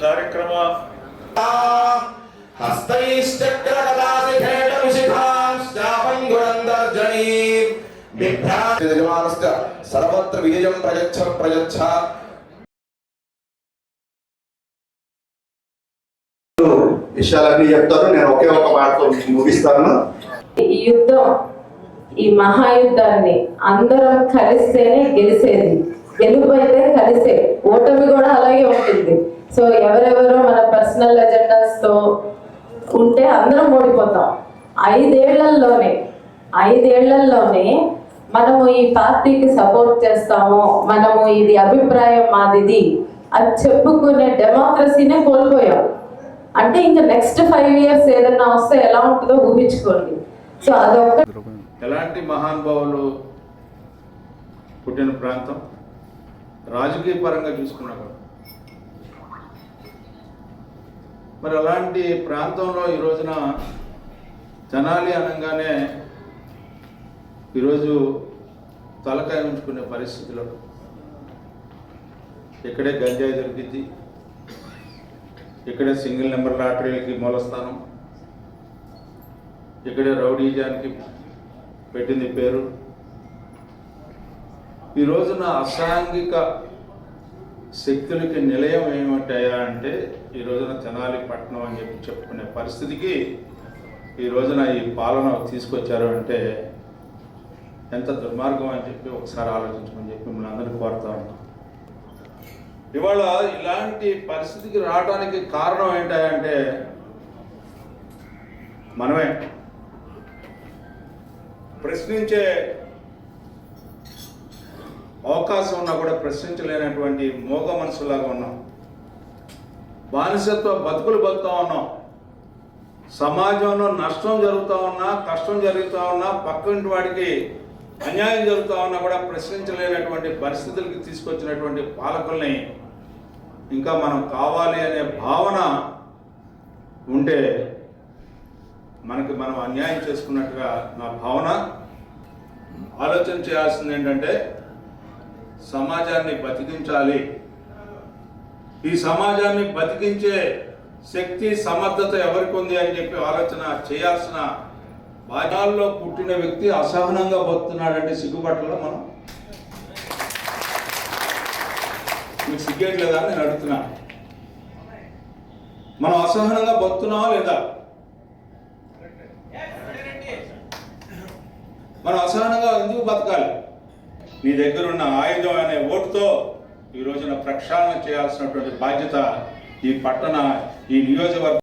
కార్యక్రమ సర్వత్ర విజయం ప్రయచ్చ ప్రయచ్చ. విషయాలన్నీ చెప్తారు. నేను ఒకే ఒక మాటతో ముగిస్తాను. ఈ యుద్ధం ఈ మహాయుద్ధాన్ని అందరం కలిస్తేనే గెలిచేది గెలుపు అయితే కలిసే ఓటమి కూడా అలాగే ఉంటుంది సో ఎవరెవరో మన పర్సనల్ ఎజెండాస్తో ఉంటే అందరం ఓడిపోతాం. ఐదేళ్ళలోనే ఐదేళ్ళలోనే మనము ఈ పార్టీకి సపోర్ట్ చేస్తాము మనము ఇది అభిప్రాయం మాదిది అది చెప్పుకునే డెమోక్రసీనే కోల్పోయాం. అంటే ఇంకా నెక్స్ట్ ఫైవ్ ఇయర్స్ ఏదైనా వస్తే ఎలా ఉంటుందో ఊహించుకోండి. సో అదొక ఎలాంటి మహానుభావులు పుట్టిన ప్రాంతం? రాజకీయ పరంగా చూసుకున్నా కూడా మరి అలాంటి ప్రాంతంలో ఈ రోజున జనాలి అనగానే ఈరోజు తలకాయ ఉంచుకునే పరిస్థితిలో ఇక్కడే గంజాయి దొరికింది ఇక్కడే సింగిల్ నెంబర్ లాటరీలకి మూలస్థానం. ఇక్కడే రౌడీజానికి పెట్టింది పేరు. ఈ రోజున అసాంఘిక శక్తులకి నిలయం ఏమిటాయా అంటే ఈ రోజున తెనాలి పట్టణం అని చెప్పి చెప్పుకునే పరిస్థితికి ఈ రోజున ఈ పాలన తీసుకొచ్చారు అంటే ఎంత దుర్మార్గం అని చెప్పి ఒకసారి ఆలోచించమని చెప్పి మిమ్మల్ని అందరినీ కోరుతా ఉన్నాం ఇవాళ ఇలాంటి పరిస్థితికి రావడానికి కారణం ఏంటంటే మనమే. ప్రశ్నించే అవకాశం ఉన్నా కూడా ప్రశ్నించలేనటువంటి మోగ మనసులాగా ఉన్నాం. బానిసత్వ బతుకులు బతుకుతా ఉన్నాం. సమాజంలో నష్టం జరుగుతూ ఉన్నా కష్టం జరుగుతూ ఉన్నా పక్కింటి వాడికి అన్యాయం జరుగుతూ ఉన్నా కూడా ప్రశ్నించలేనటువంటి పరిస్థితులకి తీసుకొచ్చినటువంటి పాలకుల్ని ఇంకా మనం కావాలి అనే భావన ఉంటే మనకి మనం అన్యాయం చేసుకున్నట్టుగా నా భావన. ఆలోచన చేయాల్సింది ఏంటంటే సమాజాన్ని బతికించాలి. ఈ సమాజాన్ని బతికించే శక్తి సమర్థత ఎవరికి ఉంది అని చెప్పి ఆలోచన చేయాల్సిన బాధ్యాల్లో పుట్టిన వ్యక్తి అసహనంగా బతుకుతున్నాడంటే సిగ్గుపట్లలో మనం? మీకు సిగ్గేయట్లేదా అని నేను అడుగుతున్నా. మనం అసహనంగా బతుకున్నావా లేదా? మనం అసహనంగా ఎందుకు బతకాలి? నీ దగ్గర ఉన్న ఆయుధం అనే ఓటుతో ఈ రోజున ప్రక్షాళన చేయాల్సినటువంటి బాధ్యత ఈ పట్టణ ఈ నియోజకవర్గ